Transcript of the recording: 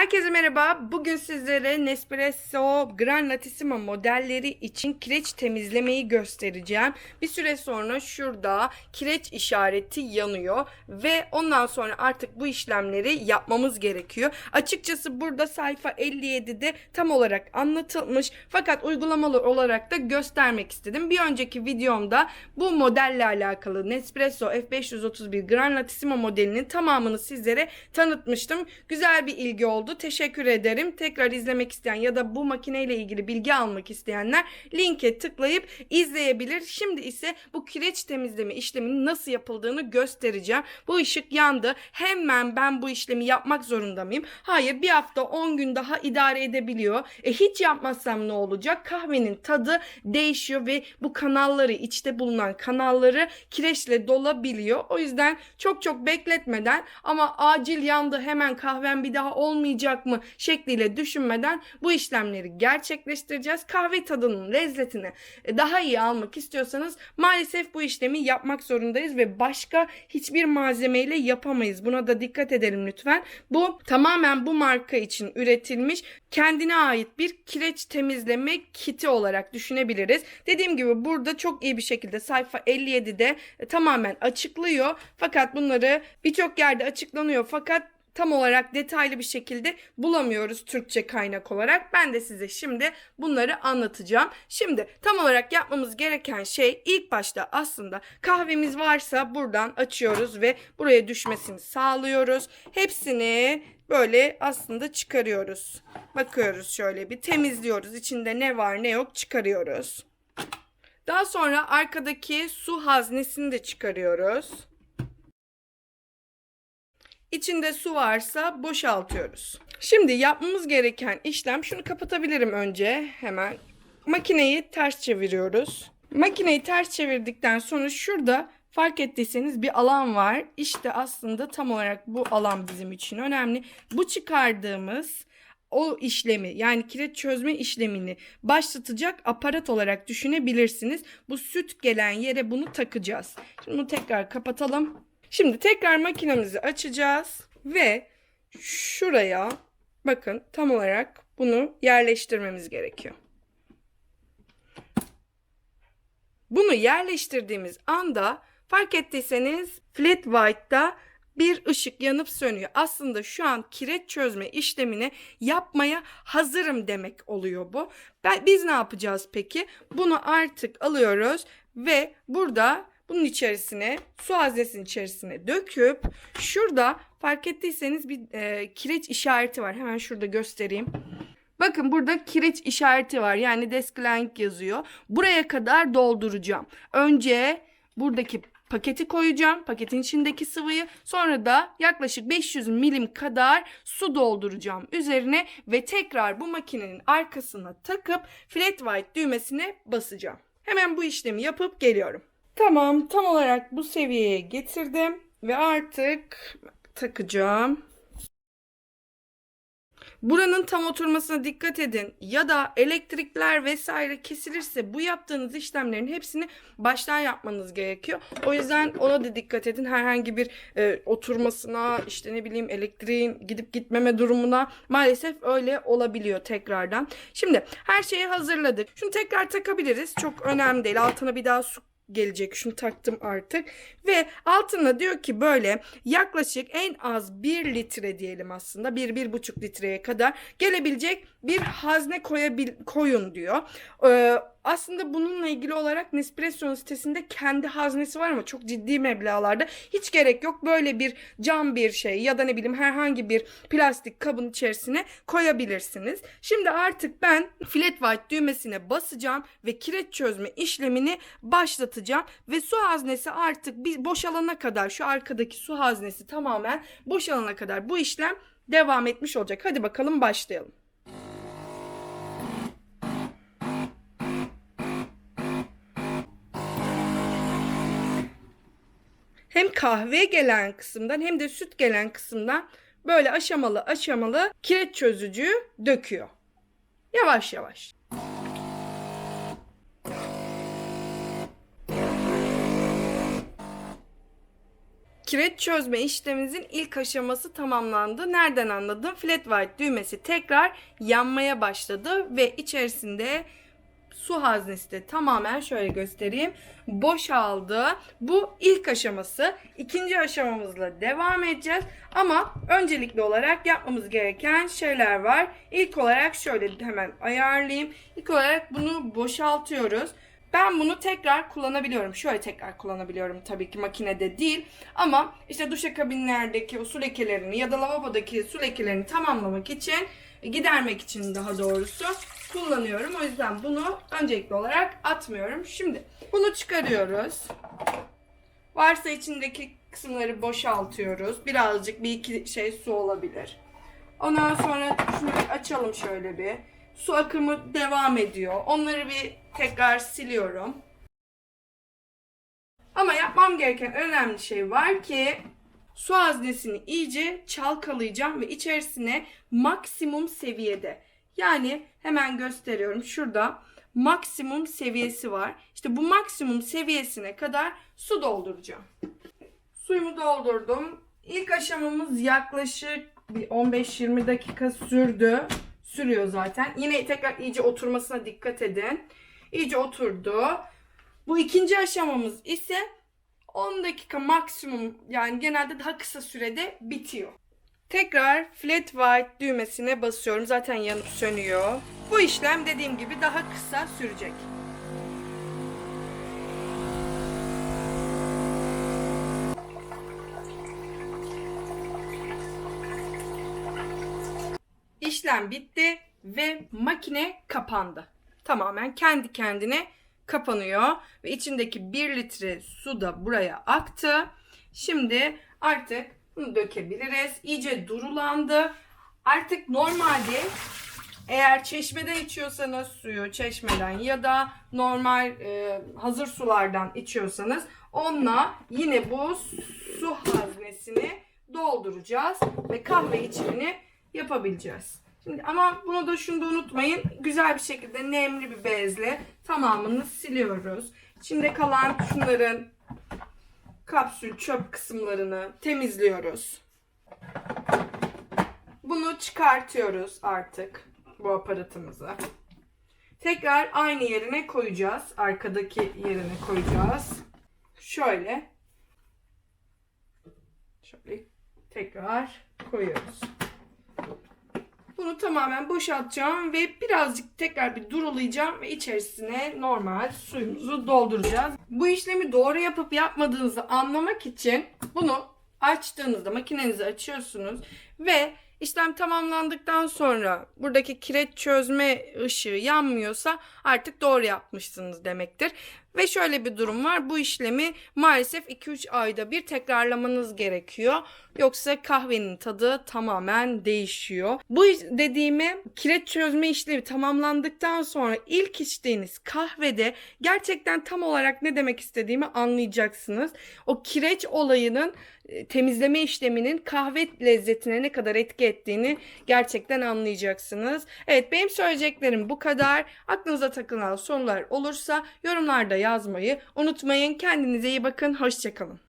Herkese merhaba. Bugün sizlere Nespresso Granatissimo modelleri için kireç temizlemeyi göstereceğim. Bir süre sonra şurada kireç işareti yanıyor ve ondan sonra artık bu işlemleri yapmamız gerekiyor. Açıkçası burada sayfa 57'de tam olarak anlatılmış fakat uygulamalı olarak da göstermek istedim. Bir önceki videomda bu modelle alakalı Nespresso F531 Granatissimo modelinin tamamını sizlere tanıtmıştım. Güzel bir ilgi oldu. Teşekkür ederim. Tekrar izlemek isteyen ya da bu makineyle ilgili bilgi almak isteyenler linke tıklayıp izleyebilir. Şimdi ise bu kireç temizleme işleminin nasıl yapıldığını göstereceğim. Bu ışık yandı. Hemen ben bu işlemi yapmak zorunda mıyım? Hayır bir hafta 10 gün daha idare edebiliyor. E hiç yapmazsam ne olacak? Kahvenin tadı değişiyor ve bu kanalları içte bulunan kanalları kireçle dolabiliyor. O yüzden çok çok bekletmeden ama acil yandı hemen kahvem bir daha olmayacak mı şekliyle düşünmeden bu işlemleri gerçekleştireceğiz. Kahve tadının lezzetini e, daha iyi almak istiyorsanız maalesef bu işlemi yapmak zorundayız ve başka hiçbir malzemeyle yapamayız. Buna da dikkat edelim lütfen. Bu tamamen bu marka için üretilmiş kendine ait bir kireç temizleme kiti olarak düşünebiliriz. Dediğim gibi burada çok iyi bir şekilde sayfa 57'de e, tamamen açıklıyor. Fakat bunları birçok yerde açıklanıyor fakat tam olarak detaylı bir şekilde bulamıyoruz Türkçe kaynak olarak. Ben de size şimdi bunları anlatacağım. Şimdi tam olarak yapmamız gereken şey ilk başta aslında kahvemiz varsa buradan açıyoruz ve buraya düşmesini sağlıyoruz. Hepsini böyle aslında çıkarıyoruz. Bakıyoruz şöyle bir temizliyoruz. İçinde ne var ne yok çıkarıyoruz. Daha sonra arkadaki su haznesini de çıkarıyoruz. İçinde su varsa boşaltıyoruz. Şimdi yapmamız gereken işlem şunu kapatabilirim önce hemen. Makineyi ters çeviriyoruz. Makineyi ters çevirdikten sonra şurada fark ettiyseniz bir alan var. İşte aslında tam olarak bu alan bizim için önemli. Bu çıkardığımız o işlemi yani kireç çözme işlemini başlatacak aparat olarak düşünebilirsiniz. Bu süt gelen yere bunu takacağız. Şimdi bunu tekrar kapatalım. Şimdi tekrar makinemizi açacağız ve şuraya bakın tam olarak bunu yerleştirmemiz gerekiyor. Bunu yerleştirdiğimiz anda fark ettiyseniz flat white'da bir ışık yanıp sönüyor. Aslında şu an kireç çözme işlemini yapmaya hazırım demek oluyor bu. Biz ne yapacağız peki? Bunu artık alıyoruz ve burada bunun içerisine su haznesinin içerisine döküp şurada fark ettiyseniz bir e, kireç işareti var. Hemen şurada göstereyim. Bakın burada kireç işareti var. Yani Desklank yazıyor. Buraya kadar dolduracağım. Önce buradaki paketi koyacağım. Paketin içindeki sıvıyı. Sonra da yaklaşık 500 milim kadar su dolduracağım üzerine ve tekrar bu makinenin arkasına takıp flat white düğmesine basacağım. Hemen bu işlemi yapıp geliyorum. Tamam, tam olarak bu seviyeye getirdim ve artık takacağım. Buranın tam oturmasına dikkat edin ya da elektrikler vesaire kesilirse bu yaptığınız işlemlerin hepsini baştan yapmanız gerekiyor. O yüzden ona da dikkat edin. Herhangi bir e, oturmasına işte ne bileyim elektriğin gidip gitmeme durumuna maalesef öyle olabiliyor tekrardan. Şimdi her şeyi hazırladık. Şunu tekrar takabiliriz. Çok önemli değil. Altına bir daha su gelecek. Şunu taktım artık. Ve altına diyor ki böyle yaklaşık en az 1 litre diyelim aslında. 1-1,5 litreye kadar gelebilecek bir hazne koyabil koyun diyor. Ee, aslında bununla ilgili olarak Nespresso'nun sitesinde kendi haznesi var ama çok ciddi meblağlarda hiç gerek yok. Böyle bir cam bir şey ya da ne bileyim herhangi bir plastik kabın içerisine koyabilirsiniz. Şimdi artık ben flat white düğmesine basacağım ve kireç çözme işlemini başlatacağım ve su haznesi artık bir boşalana kadar şu arkadaki su haznesi tamamen boşalana kadar bu işlem devam etmiş olacak. Hadi bakalım başlayalım. Hem kahve gelen kısımdan hem de süt gelen kısımdan böyle aşamalı aşamalı kireç çözücü döküyor. Yavaş yavaş. Kireç çözme işlemimizin ilk aşaması tamamlandı. Nereden anladım? Flat white düğmesi tekrar yanmaya başladı ve içerisinde su haznesi de tamamen şöyle göstereyim boşaldı. Bu ilk aşaması. İkinci aşamamızla devam edeceğiz. Ama öncelikli olarak yapmamız gereken şeyler var. İlk olarak şöyle hemen ayarlayayım. İlk olarak bunu boşaltıyoruz. Ben bunu tekrar kullanabiliyorum. Şöyle tekrar kullanabiliyorum tabii ki makinede değil. Ama işte duşakabinlerdeki o su lekelerini ya da lavabodaki su lekelerini tamamlamak için, gidermek için daha doğrusu kullanıyorum. O yüzden bunu öncelikli olarak atmıyorum. Şimdi bunu çıkarıyoruz. Varsa içindeki kısımları boşaltıyoruz. Birazcık bir iki şey su olabilir. Ondan sonra şunu açalım şöyle bir. Su akımı devam ediyor. Onları bir tekrar siliyorum. Ama yapmam gereken önemli şey var ki su haznesini iyice çalkalayacağım ve içerisine maksimum seviyede yani hemen gösteriyorum şurada maksimum seviyesi var. İşte bu maksimum seviyesine kadar su dolduracağım. Suyumu doldurdum. İlk aşamamız yaklaşık bir 15-20 dakika sürdü. Sürüyor zaten. Yine tekrar iyice oturmasına dikkat edin. İyice oturdu. Bu ikinci aşamamız ise 10 dakika maksimum yani genelde daha kısa sürede bitiyor. Tekrar flat white düğmesine basıyorum. Zaten yanıp sönüyor. Bu işlem dediğim gibi daha kısa sürecek. İşlem bitti ve makine kapandı. Tamamen kendi kendine kapanıyor ve içindeki 1 litre su da buraya aktı. Şimdi artık bunu dökebiliriz. İyice durulandı. Artık normalde eğer çeşmeden içiyorsanız suyu çeşmeden ya da normal e, hazır sulardan içiyorsanız onunla yine bu su haznesini dolduracağız ve kahve içimini yapabileceğiz. Şimdi ama bunu da şunu da unutmayın. Güzel bir şekilde nemli bir bezle tamamını siliyoruz. İçinde kalan şunların kapsül çöp kısımlarını temizliyoruz. Bunu çıkartıyoruz artık bu aparatımızı. Tekrar aynı yerine koyacağız. Arkadaki yerine koyacağız. Şöyle. Şöyle tekrar koyuyoruz. Bunu tamamen boşaltacağım ve birazcık tekrar bir durulayacağım ve içerisine normal suyumuzu dolduracağız. Bu işlemi doğru yapıp yapmadığınızı anlamak için bunu açtığınızda makinenizi açıyorsunuz ve işlem tamamlandıktan sonra buradaki kireç çözme ışığı yanmıyorsa artık doğru yapmışsınız demektir. Ve şöyle bir durum var. Bu işlemi maalesef 2-3 ayda bir tekrarlamanız gerekiyor. Yoksa kahvenin tadı tamamen değişiyor. Bu dediğimi kireç çözme işlemi tamamlandıktan sonra ilk içtiğiniz kahvede gerçekten tam olarak ne demek istediğimi anlayacaksınız. O kireç olayının e, temizleme işleminin kahve lezzetine ne kadar etki ettiğini gerçekten anlayacaksınız. Evet benim söyleyeceklerim bu kadar. Aklınıza takılan sorular olursa yorumlarda yazmayı unutmayın. Kendinize iyi bakın. Hoşçakalın.